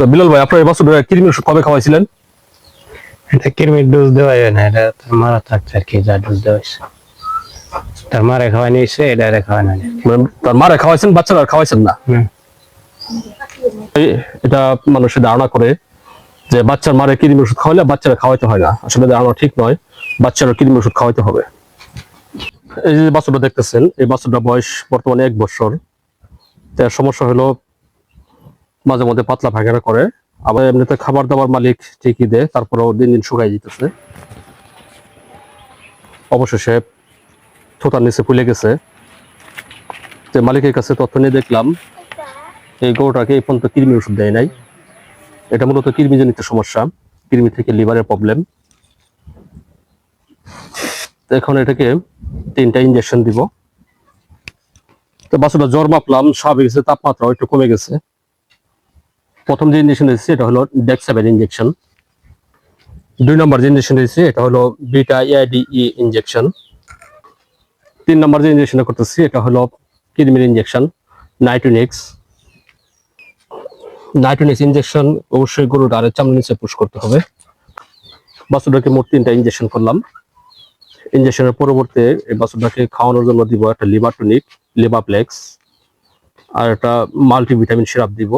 তো বিলাল ভাই আপনার এই বাছুরটা কৃমি ওষুধ কবে খাওয়াইছিলেন? এটা কৃমির ডোজ দেওয়া যায় না এটা তার মারা থাকছে আর কি যা ডোজ দেওয়া হয়েছে। তার মারা খাওয়া নিয়েছে এটা আর খাওয়া না। মানে তার মারা খাওয়াইছেন বাচ্চারা খাওয়াইছেন না? এই- এটা মানুষের ধারণা করে যে বাচ্চার মারে কৃমি ওষুধ খাওয়ালে বাচ্চারা খাওয়াইতে হয় না। আসলে ধারণা ঠিক নয় বাচ্চারা কৃমি ওষুধ খাওয়াইতে হবে। এই যে বাছুরটা দেখতেছেন এই বাছুরটা বয়স বর্তমানে এক বছর। তার সমস্যা হলো মাঝে মধ্যে পাতলা ভাগেরা করে। আবার এমনিতে খাবার দাবার মালিক ঠিকই দেয়, তারপরেও দিন দিন শুকাই দিতেছে অবশেষে থোতার নিচে ফুলে গেছে। যে মালিকের কাছে তথ্য নিয়ে দেখলাম, এই গরুটাকে এই পর্যন্ত কৃমি ওষুধ দেয় নাই। এটা মূলত কৃমিজনিত সমস্যা, কৃমি থেকে লিভারের প্রবলেম এখন এটাকে তিনটা ইঞ্জেকশন দিব। তো বাসুটা জ্বর মাপলাম, স্বাভাবিক তাপমাত্রা একটু কমে গেছে। প্রথম যে ইঞ্জেকশন দিয়েছি এটা হলো ডেক্সাবেন ইঞ্জেকশন দুই নম্বর যে ইঞ্জেকশন দিয়েছি এটা হলো বিটা এআইডিই ইঞ্জেকশন তিন নম্বর যে ইঞ্জেকশন করতেছি, এটা হলো কৃমির ইঞ্জেকশন নাইট্রোনিক্স নাইট্রোনিক্স ইঞ্জেকশন অবশ্যই গরুর আরে চামড়া নিচে পুশ করতে হবে। বাছুরটাকে মোট তিনটা ইঞ্জেকশন করলাম। ইঞ্জেকশনের পরবর্তী এই বাছুরটাকে খাওয়ানোর জন্য দিব একটা লিভারটনিক লিভাপ্লেক্স আর একটা মাল্টিভিটামিন সিরাপ দিব।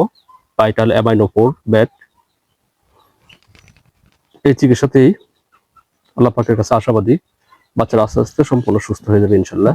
পাইটাল অ্যামাইনোফোর ব্যাট এই চিকিৎসাতেই আল্লাহ পাকের কাছে আশাবাদী, বাচ্চারা আস্তে আস্তে সম্পূর্ণ সুস্থ হয়ে যাবে ইনশাল্লাহ।